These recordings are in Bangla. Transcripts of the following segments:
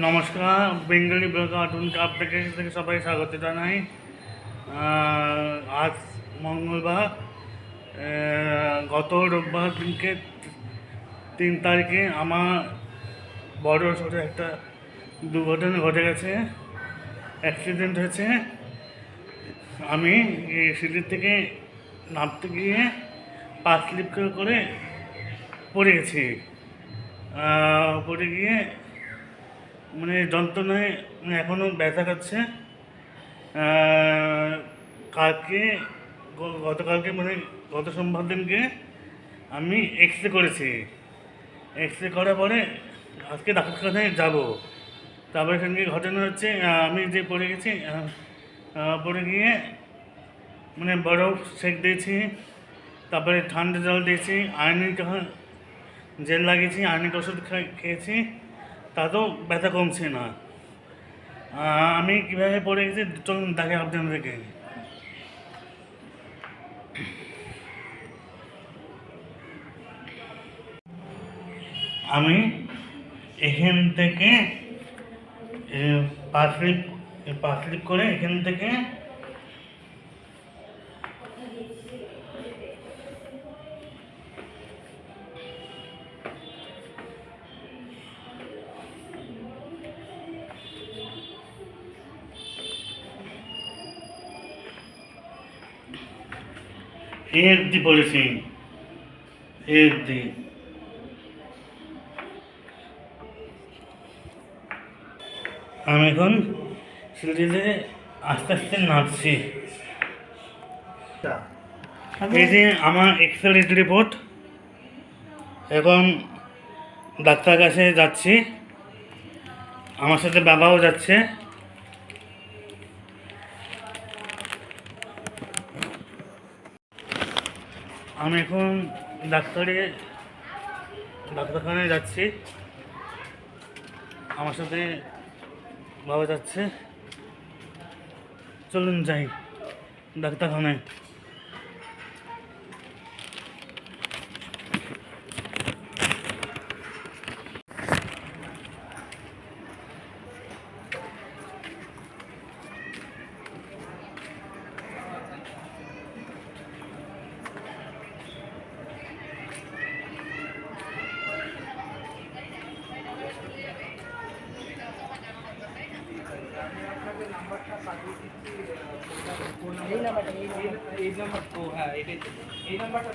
নমস্কার, বেঙ্গলি কার্টুন আপনাকে থেকে সবাই স্বাগত জানাই। আজ মঙ্গলবার গত রোববার দিনকে তিন তারিখে আমার বড় সড়ো একটা দুর্ঘটনা ঘটে গেছে। অ্যাক্সিডেন্ট হয়েছে। আমি এই সিঁড়ির থেকে নামতে গিয়ে পা স্লিপ করে পড়ে গেছি পড়ে গিয়ে মানে যন্ত্রণায় এখনও ব্যথা করছে কালকে গতকালকে মানে গত সোমবার দিনকে আমি এক্স রে করেছি। এক্স রে করার পরে আজকে ডাক্তারখানায় যাব। তারপরে সঙ্গে ঘটনা হচ্ছে আমি যে পড়ে গেছি পড়ে গিয়ে মানে বরফ সেক দিয়েছি, তারপরে ঠান্ডা জল দিয়েছি আয়নিক জেল লাগিয়েছি আয়নিক ওষুধ খেয়েছি। তাতেও ব্যথা কমছে না। আমি কীভাবে পড়ে গেছি, চলুন দেখে আপনাদেরকে আমি এখান থেকে পা স্লিপ পা স্লিপ করে এখান থেকে পড়েছি এ অব্দি আমি এখন সিঁড়িতে আস্তে আস্তে নাচছি এই যে আমার এক্সরে রিপোর্ট এখন ডাক্তার কাছে যাচ্ছি। আমার সাথে বাবাও যাচ্ছে। আমি এখন ডাক্তারে ডাক্তারখানায় যাচ্ছি। আমার সাথে বাবা যাচ্ছে। চলুন যাই ডাক্তারখানায় এই নাম্বারটা এই নাম্বার এই নাম্বার তো হ্যাঁ এটাই তো। এই নাম্বারটা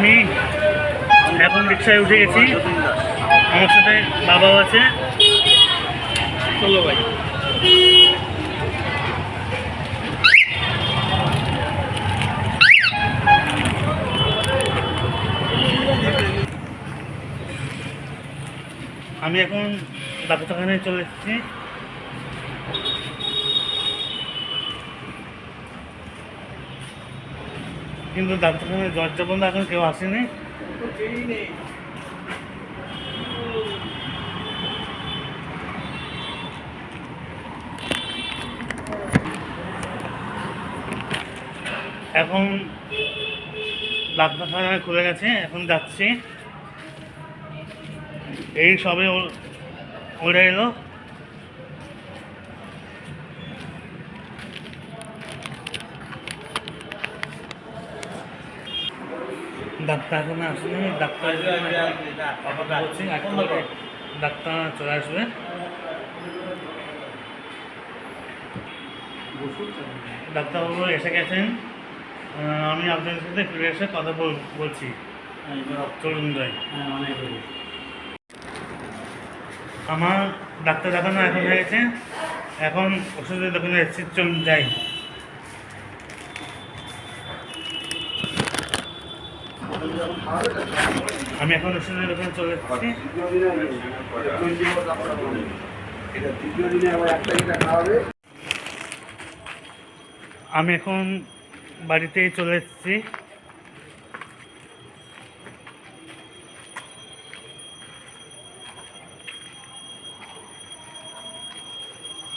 আমি এখন রিক্সায় উঠে গেছি। আমার সাথে বাবাও আছে। চলো ভাই। আমি এখন ডাক্তারখানায় চলে এসেছি। কিন্তু ডাক্তারখানায় দরজা বন্ধ, এখন কেউ আসেনি। এখন ডাক্তারখানা খুলে গেছে, এখন যাচ্ছি এই সবে ওরা এলো ডাক্তার এখন আসলে ডাক্তার করছি এখন ডাক্তার চলে আসবে। ডাক্তারবাবু এসে গেছেন। আমি আপনাদের সাথে ফিরে এসে কথা বল- বলছি। চলুন যাই। আমার ডাক্তার দেখানো এখন হয়ে গেছে। এখন ওষুধের দোকানে এসেছি চলুন যাই। আমি এখন ওষুধের দোকানে চলে আমি এখন বাড়িতেই চলে এসেছি।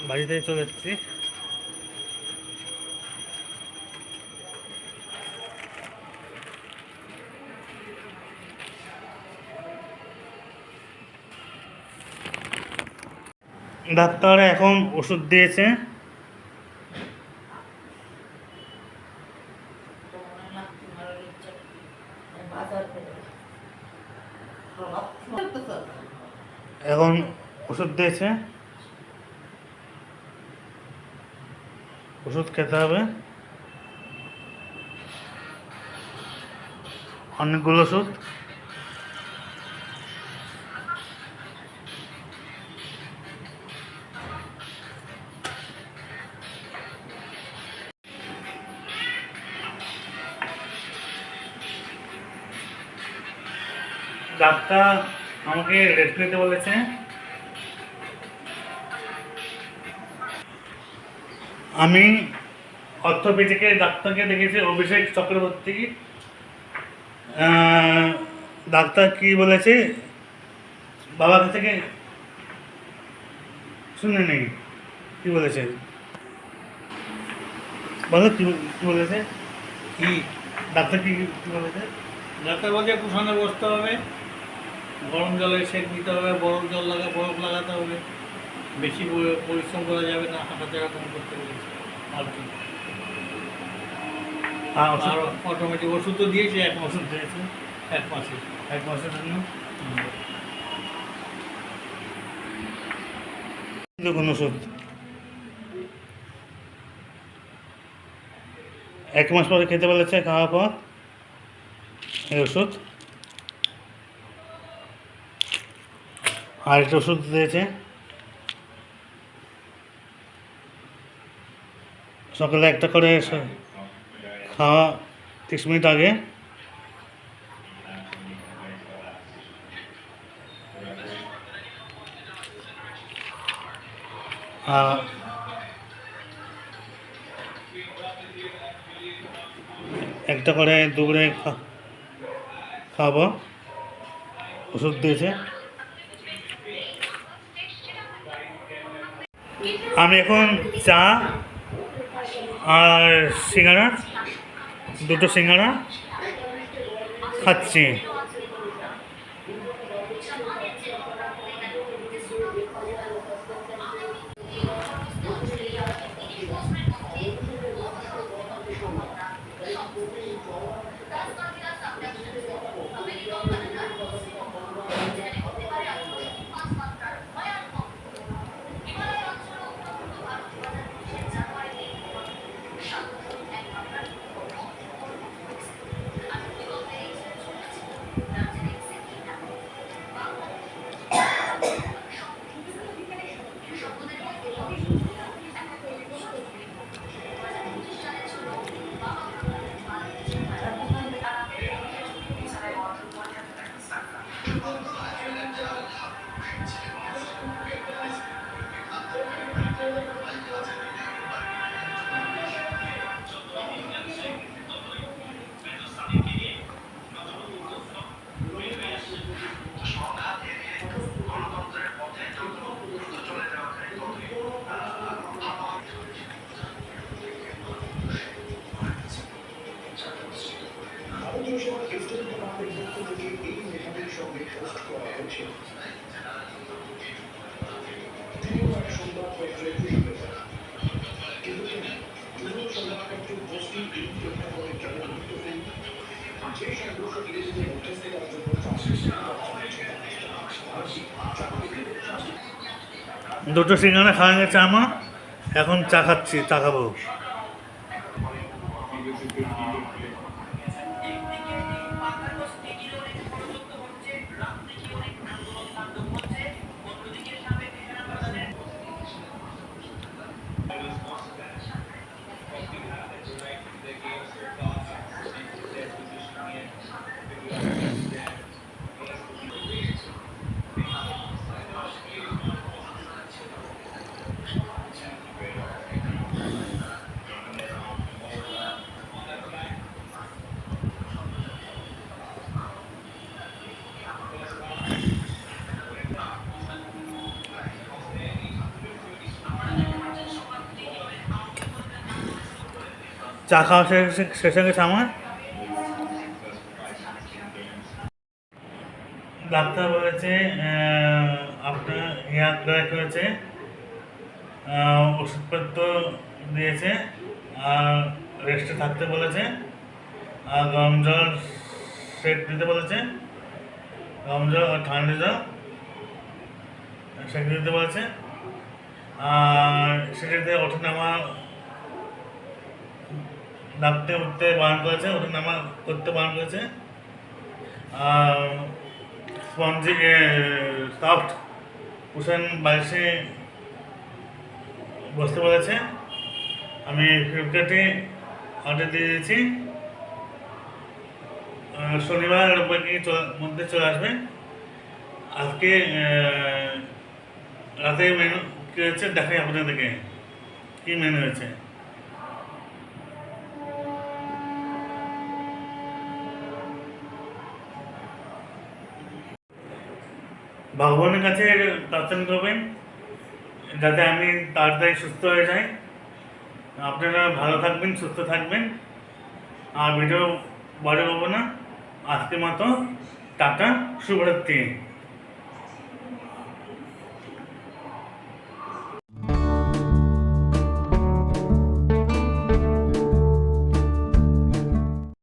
বাড়িতেই চলে এসেছি। ডাক্তার এখন ওষুধ দিয়েছে। এখন ওষুধ দিয়েছে। ওষুধ খেতে হবে। অনেকগুলো ওষুধ। ডাক্তার আমাকে রেস্ট নিতে বলেছে আমি অর্থোপেডিকে ডাক্তারকে দেখেছি, অভিষেক চক্রবর্তী। ডাক্তার কি বলেছে? বাবার থেকে শুনে নেই কি বলেছে? বলো, কি বলেছে? কি, ডাক্তার কি বলেছে? ডাক্তার বলছে কুশনে বসতে হবে। গরম জলে সেক দিতে হবে বরফ জল লাগা বরফ লাগাতে হবে। বেশি পরিশ্রম করা যাবে না হাঁটা জায়গা কম করতে বলেছে আর কি। আর অটোমেটিক ওষুধ? তো দিয়েছে এক মাস ওষুধ দিয়েছে এক মাসে এক মাসের জন্য। দেখুন ওষুধ? এক মাস পরে খেতে বলেছে খাওয়ার পর এই ওষুধ? আর একটা ওষুধ দিয়েছে। সকালে একটা করে খাওয়া তিরিশ মিনিট আগে। একটা করে দুপুরে খাব ওষুধ দিয়েছে। আমি এখন চা আর সিঙ্গারা দুটো সিঙ্গারা খাচ্ছি। দুটো সিঙ্গারা খাওয়া গেছে আমার এখন চা খাচ্ছি চা খাব। চা খাওয়া শেষ হয়ে গেছে আমার? ডাক্তার বলেছে আপনার হেয়ার ড্রাই করেছে ওষুধপত্র দিয়েছে, আর রেস্টে থাকতে বলেছে, আর গরম জল সেট দিতে বলেছে, গরম জল আর ঠান্ডা জল সেট দিতে বলেছে, আর সেটাতে ওঠে নামা নামতে, উঠতে বারণ করেছে ওঠে নামা করতে বারণ করেছে। স্পঞ্জি সফট কুশন বালিশে বসতে বলেছে। আমি ফ্লিপকার্টে অর্ডার দিয়ে দিয়েছি। শনিবার রোববার মধ্যে চলে আসবে। আজকে রাতে মেনু কী হয়েছে দেখাই আপনাদেরকে। কী মেনু হয়েছে? ভগবানের কাছে প্রার্থনা করবেন, যাতে আমি তাড়াতাড়ি সুস্থ হয়ে যাই। আপনারা ভালো থাকবেন, সুস্থ থাকবেন। আর ভিডিও বড় হব না। আজকে মতো টাটা, শুভরাত্রি।